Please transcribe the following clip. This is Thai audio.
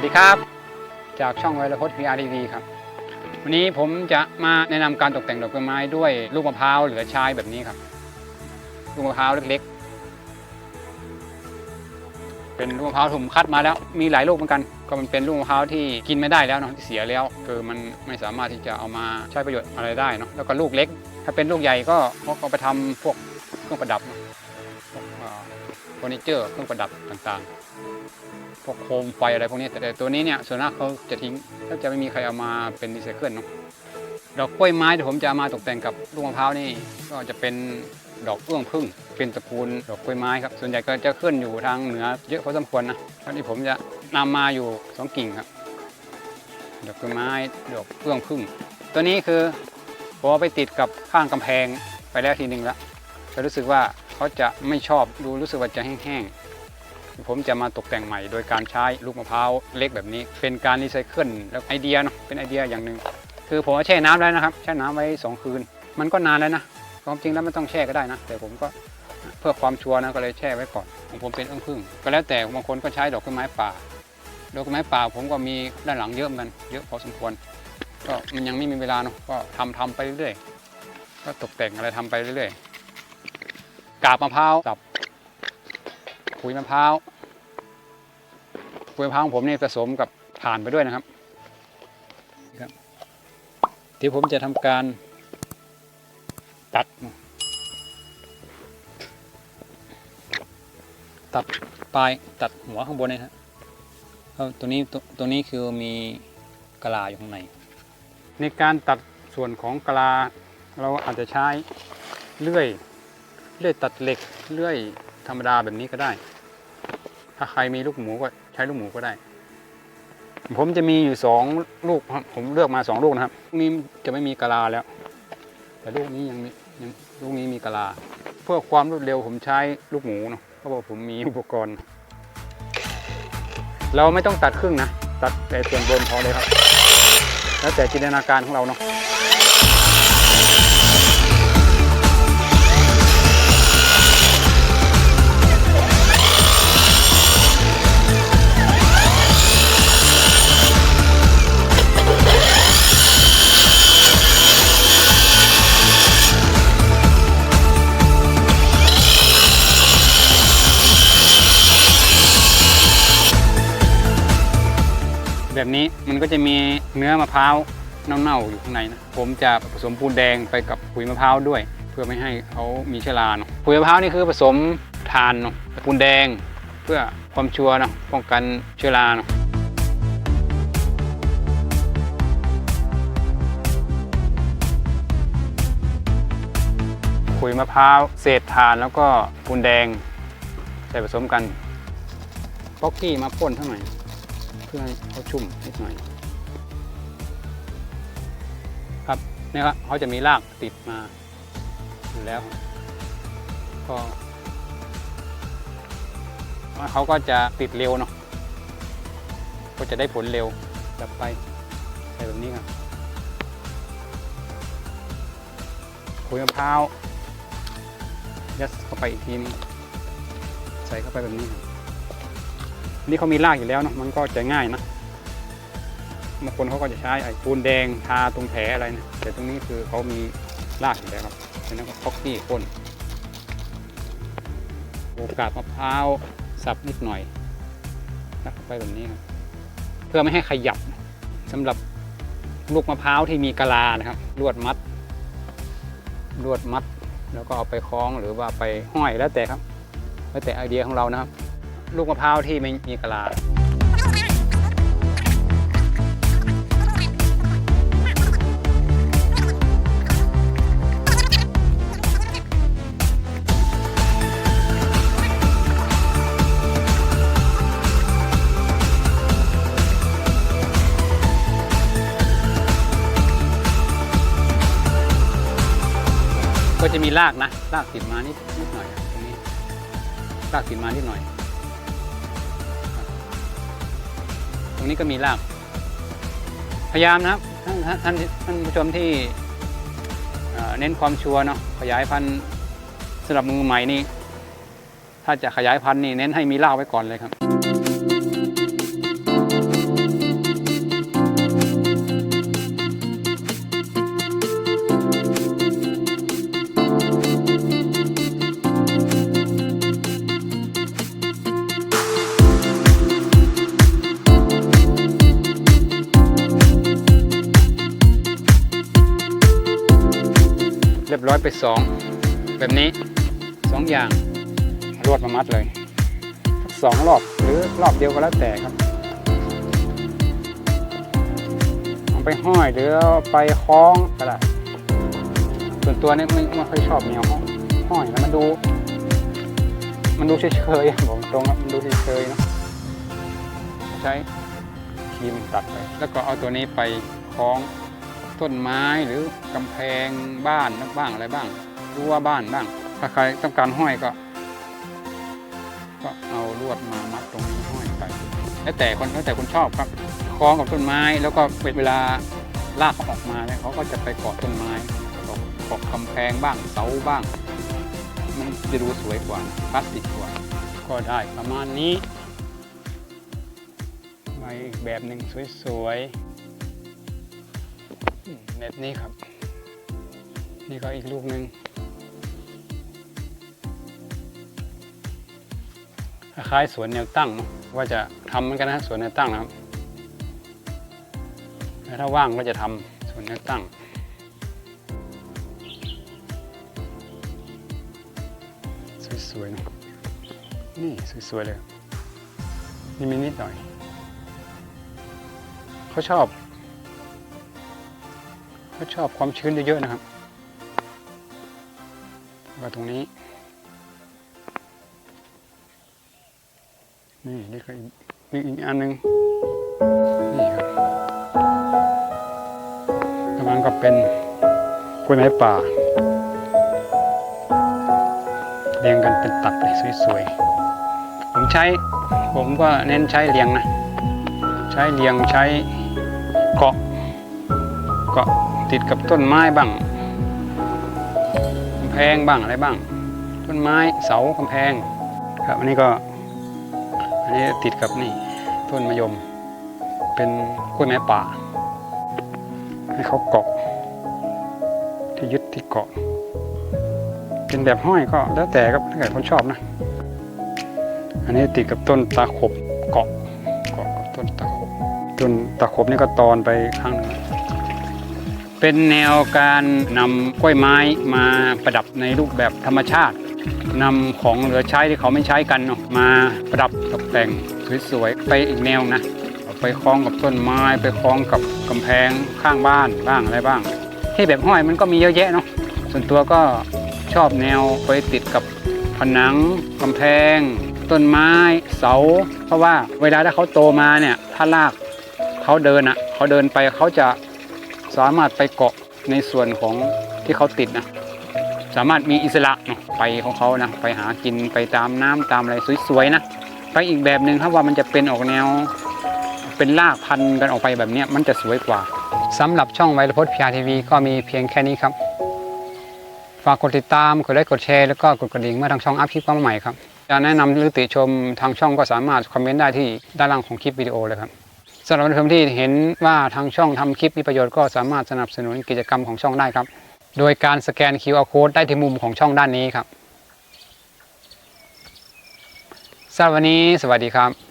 วัสดีครับ จากช่องไวรพจน์ VR TV ครับ วันนี้ผมจะมาแนะนำการตกแต่งดอกกล้วยไม้ด้วยลูกมะพร้าวเหลือใช้แบบนี้ครับ ลูกมะพร้าวเล็กๆ เป็นลูกมะพร้าวผมคัดมาแล้ว มีหลายลูกเหมือนกัน ก็มันเป็นลูกมะพร้าวที่กินไม่ได้แล้วเนาะที่เสียแล้วคือมันไม่สามารถที่จะเอามาใช้ประโยชน์อะไรได้เนาะแล้วก็ลูกเล็ก ถ้าเป็นลูกใหญ่ก็เขาก็ไปทำพวกเครื่องประดับเฟอร์นิเจอร์เครื่องประดับต่างๆ พวกโคมไฟอะไรพวกนี้แต่แต่ตัวนี้เนี่ยส่วนมากเขาจะทิ้งแล้วจะไม่มีใครเอามาเป็นรีไซเคิลเนาะดอกกล้วยไม้ที่ผมจะมาตกแต่งกับลูกมะพร้าวนี่ก็จะเป็นดอกเอื้องพึ่งเป็นตระกูลดอกกล้วยไม้ครับส่วนใหญ่ก็จะขึ้นอยู่ทางเหนือเยอะพอสมควรนะตอนนี้ผมจะนำมาอยู่สองกิ่งครับ ดอกกล้วยไม้ดอกเอื้องพึ่ง ตัวนี้คือพอไปติดกับข้างกำแพงไปแล้วทีหนึ่งแล้วจะรู้สึกว่าเขาจะไม่ชอบดูรู้สึกว่าจะแห้งๆ ผมจะมาตกแต่งใหม่โดยการใช้ลูกมะพร้าวเล็กแบบนี้ เป็นการรีไซเคิลแล้วไอเดียเนาะเป็นไอเดียอย่างหนึ่งคือผมแช่น้ำแล้วนะครับแช่น้ำไว้ 2 คืน มันก็นานแล้วนะความจริงแล้วไม่ต้องแช่ก็ได้นะ แต่ผมก็เพื่อความชัวร์นะก็เลยแช่ไว้ก่อนของผมเป็นอื้งพึ่งก็แล้วแต่บางคนก็ใช้ดอกไม้ป่าดอกไม้ป่าผมก็มีด้านหลังเยอะเหมือนกันเยอะพอสมควร ก็มันยังไม่มีเวลาเนาะก็ทำทำไปเรื่อยๆก็ตกแต่งอะไรทำไปเรื่อยๆกาบมะพร้าวกับ ขุยมะพร้าวขุยมะพร้าวของผมนี่ผสมกับถ่านไปด้วยนะครับครับเดี๋ยวผมจะทำการตัด ตัดปลายตัดหัวข้างบนนะฮะเออตัวนี้ตัวนี้คือมีกลาอยู่ข้างใน ในการตัดส่วนของกลาเราอาจจะใช้เลื่อย เลื่อยตัดเหล็ก เลื่อย ธรรมดาแบบนี้ก็ได้ ถ้าใครมีลูกหมูก็ใช้ลูกหมูก็ได้ ผมจะมีอยู่สองลูกครับ ผมเลือกมาสองลูกนะครับลูกนี้จะไม่มีกะลาแล้ว แต่ลูกนี้ยังมียังลูกนี้มีกะลา เพื่อความรวดเร็วผมใช้ลูกหมูเนาะเพราะว่าผมมีอุปกรณ์ เราไม่ต้องตัดครึ่งนะ ตัดแต่ส่วนบนพอเลยครับ แล้วแต่จินตนาการของเราเนาะ นี้มันก็จะมีเนื้อมะพร้าวเน่าๆอยู่ข้างในนะผมจะผสมปูนแดงไปกับปุ๋ยมะพร้าวด้วย เพื่อไม่ให้เขามีเชื้อราเนาะปุ๋ยมะพร้าวนี่คือผสมทานเนาะปูนแดง เพื่อความชัวร์เนาะป้องกันเชื้อราเนาะขุยมะพร้าวเศษถ่านแล้วก็ปูนแดง ใส่ผสมกันป๊อกกี้มาพ่นเท่าไหร่ พื่อให้เขาชุ่มนิดหน่อย ครับนี่ครับเขาจะมีรากติดมาอยู่แล้ว ก็เขาก็จะติดเร็วเนาะก็จะได้ผลเร็วดับไปใส่แบบนี้ครับขุยมะพร้าวยัดเข้าไปอีกทีนึงใส่เข้าไปแบบนี้ครับ นี่เขามีรากอยู่แล้วเนาะมันก็จะง่ายนะบางคนเขาก็จะใช้ไอ้ปูนแดงทาตรงแผลอะไรนะแต่ตรงนี้คือเขามีรากอยู่แล้วครับฉะนั้นก็คอกที่พ่นโอกาสมะพร้าวสับนิดหน่อยยัดเข้าไปแบบนี้ครับเพื่อไม่ให้ขยับสำหรับลูกมะพร้าวที่มีกะลานะครับลวดมัดลวดมัด แล้วก็เอาไปคล้องหรือว่าไปห้อยแล้วแต่ครับ แล้วแต่ไอเดียของเรานะครับ ลูกมะพร้าวที่ไม่มีกะลาก็จะมีรากนะรากติดมานิดนิดหน่อยตรงนี้รากติดมานิดหน่อย รงนี้ก็มีราก พยายามนะครับท่านท่านท่านผู้ชมที่เเน้นความชัวร์เนาะขยายพันธุ์สำหรับมือใหม่นี่ ถ้าจะขยายพันธุ์นี่เน้นให้มีรากไว้ก่อนเลยครับ ร้อยไปสองแบบนี้สองอย่างรวดมามัดเลยสองรอบหรือรอบเดียวก็แล้วแต่ครับเอาไปห้อยหรือไปคล้องก็ได้ส่วนตัวนี่ไม่ไม่ค่อยชอบแนวห้อยแล้วมันดู มันดูเฉยๆบอกตรงครับมันดูเฉยๆเนะใช้ครีมตัดไปแล้วก็เอาตัวนี้ไปคล้อง ต้นไม้หรือกำแพงบ้านบ้างอะไรบ้างรั้วบ้านบ้าง ถ้าใครต้องการห้อยก็ ก็เอาลวดมามัดตรงนี้ห้อยไปแล้วแต่คนแล้วแต่คนชอบครับคล้องกับต้นไม้แล้วก็เวลาลากเขาออกมาเนี่ยเขาก็จะไปเกาะต้นไม้เกาะกำแพงบ้างเสาบ้าง มันจะดูสวยกว่าพลาสติกกว่า ก็ได้ประมาณนี้ใบอีกแบบหนึ่งสวยๆ อืมแบบนี้ครับ นี่ก็อีกลูกหนึ่งคล้ายสวนแนวตั้ง ว่าจะทำเหมือนกันนะสวนแนวตั้งนะครับแล้วถ้าว่างก็จะทำสวนแนวตั้งสวยๆนะนี่สวยๆเลย นี่มีนิดหน่อย เขาชอบาชอบความชื้นเยอะๆนะครับวก็ตรงนี้ นี่นี่ก็อีกนี่อีกอันหนึ่งนี่ครับกำลังก็เป็นกล้วยไม้ป่าเรียงกันเป็นตัดเลยสวยๆ ผมใช้ ผมก็เน้นใช้เรียงนะ ใช้เรียงใช้เกาะเกาะ ติดกับต้นไม้บ้างกำแพงบ้างอะไรบ้าง ต้นไม้เสากำแพง ครับอันนี้ก็ อันนี้ติดกับนี่ต้นมะยม เป็นกล้วยไม้ป่า ให้เขาเกาะ ที่ยึดที่เกาะเป็นแบบห้อยก็แล้วแต่ครับถ้าเกิดคนชอบนะ อันนี้ติดกับต้นตาขบเกาะเกาะกับต้นตาขบต้นตาขบนี่ก็ตอนไปข้างหนึง เป็นแนวการนำกล้วยไม้มาประดับในรูปแบบธรรมชาตินำของเหลือใช้ที่เขาไม่ใช้กันมาประดับตกแต่งสวยๆไปอีกแนวนะไปคล้องกับต้นไม้ ไปคล้องกับกำแพงข้างบ้านบ้างอะไรบ้าง ที่แบบห้อยมันก็มีเยอะแยะเนาะส่วนตัวก็ชอบแนวไปติดกับผนังกำแพง ต้นไม้เสา เพราะว่าเวลาถ้าเขาโตมาเนี่ยถ้าลากเขาเดินอะเขาเดินไปเขาจะ สามารถไปเกาะในส่วนของที่เขาติดนะสามารถมีอิสระไปของเขานะไปหากินไปตามน้ำตามอะไรสวยๆนะไปอีกแบบหนึ่งถ้าว่ามันจะเป็นออกแนว เป็นลากพันกันออกไปแบบนี้มันจะสวยกว่าสำหรับช่องไวรพจน์พีอาร์ทีวีก็มีเพียงแค่นี้ครับ ฝากกดติดตามกดไลค์กดแชร์แล้วก็กดกระดิ่งเมื่อทางช่องอัพคลิปความใหม่ครับจะแนะนำหรือติชมทางช่องก็สามารถคอมเมนต์ได้ที่ด้านล่างของคลิปวิดีโอเลยครับ สำหรับท่านผู้ชมที่เห็นว่าทางช่องทำคลิปมีประโยชน์ก็สามารถสนับสนุนกิจกรรมของช่องได้ครับ โดยการสแกน QR Code ได้ที่มุมของช่องด้านนี้ครับสำหรับวันนี้สวัสดีครับ